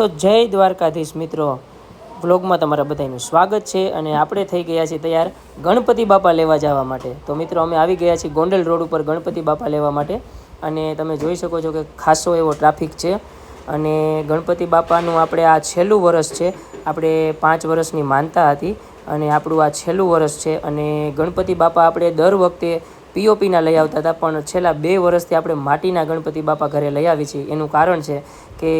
તો જય દ્વારકાધીશ મિત્રો. વ્લોગમાં તમારા બધાનું સ્વાગત છે અને આપણે થઈ ગયા છીએ તૈયાર ગણપતિ બાપા લેવા જવા માટે. તો મિત્રો, અમે આવી ગયા છીએ ગોંડલ રોડ ઉપર ગણપતિ બાપા લેવા માટે અને તમે જોઈ શકો છો કે ખાસો એવો ટ્રાફિક છે અને ગણપતિ બાપાનું આપણે આ છેલ્લું વર્ષ છે. આપણે પાંચ વર્ષની માનતા હતી અને આપણું આ છેલ્લું વર્ષ છે અને ગણપતિ બાપા આપણે દર વખતે પીઓપીના લઈ આવતા હતા, પણ છેલ્લા બે વર્ષથી આપણે માટીના ગણપતિ બાપા ઘરે લઈ આવી છીએ. એનું કારણ છે કે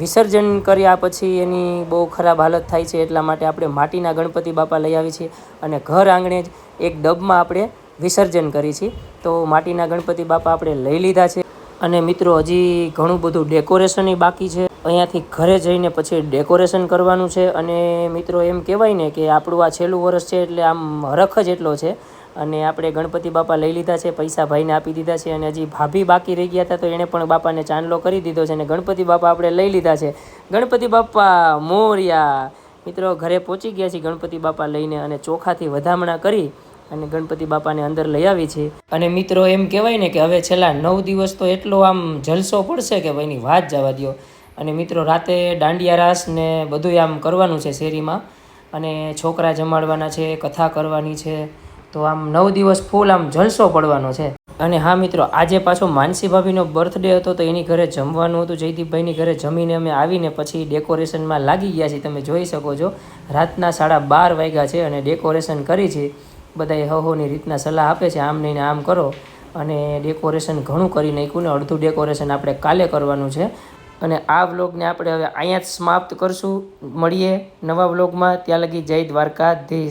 વિસર્જન કર્યા પછી એની બહુ ખરાબ હાલત થાય છે, એટલા માટે આપણે માટીના ગણપતિ બાપા લઈ આવી છીએ અને ઘર આંગણે જ એક ડબમાં આપણે વિસર્જન કરી છીએ. તો માટીના ગણપતિ બાપા આપણે લઈ લીધા છે. અને મિત્રો, હજી ઘણું બધું ડેકોરેશનય બાકી છે. અહીંયાથી ઘરે જઈને પછી ડેકોરેશન કરવાનું છે. અને મિત્રો, એમ કહેવાય ને કે આપણું આ છેલ્લું વર્ષ છે, એટલે આમ હરખ જ એટલો છે અને આપણે ગણપતિ બાપા લઈ લીધા છે, પૈસા ભાઈને આપી દીધા છે અને હજી ભાભી બાકી રહી ગયા હતા તો એણે પણ બાપાને ચાંદલો કરી દીધો છે અને ગણપતિ બાપા આપણે લઈ લીધા છે. ગણપતિ બાપા મોર્યા. મિત્રો, ઘરે પહોંચી ગયા છે ગણપતિ બાપા લઈને અને ચોખાથી વધામણા કરી અને ગણપતિ બાપાને અંદર લઈ આવી છે. અને મિત્રો, એમ કહેવાય ને કે હવે છેલ્લા નવ દિવસ તો એટલો આમ જલસો પડશે કે ભાઈની વાત જવા દ્યો. અને મિત્રો, રાતે દાંડિયા રાસ ને બધું આમ કરવાનું છે શેરીમાં. અને છોકરા જમાડવાના છે, કથા કરવાની છે. તો આમ નવ દિવસ ફૂલ આમ જલસો પડવાનો છે. અને હા મિત્રો, આજે પાછો માનસી ભાભીનો બર્થડે હતો તો એની ઘરે જમવાનું હતું. જયદીપભાઈની ઘરે જમીને અમે આવીને પછી ડેકોરેશનમાં લાગી ગયા છીએ. તમે જોઈ શકો છો, રાતના સાડા બાર વાગ્યા છે અને ડેકોરેશન કરી છે. બધાએ હહોની રીતના સલાહ આપે છે, આમ નહીં આમ કરો. અને ડેકોરેશન ઘણું કરી નાખ્યું ને અડધું ડેકોરેશન આપણે કાલે કરવાનું છે. અને આ વ્લોગને આપણે હવે અહીંયા જ સમાપ્ત કરશું. મળીએ નવા વ્લોગમાં. ત્યાં લગી જય દ્વારકાધીશ.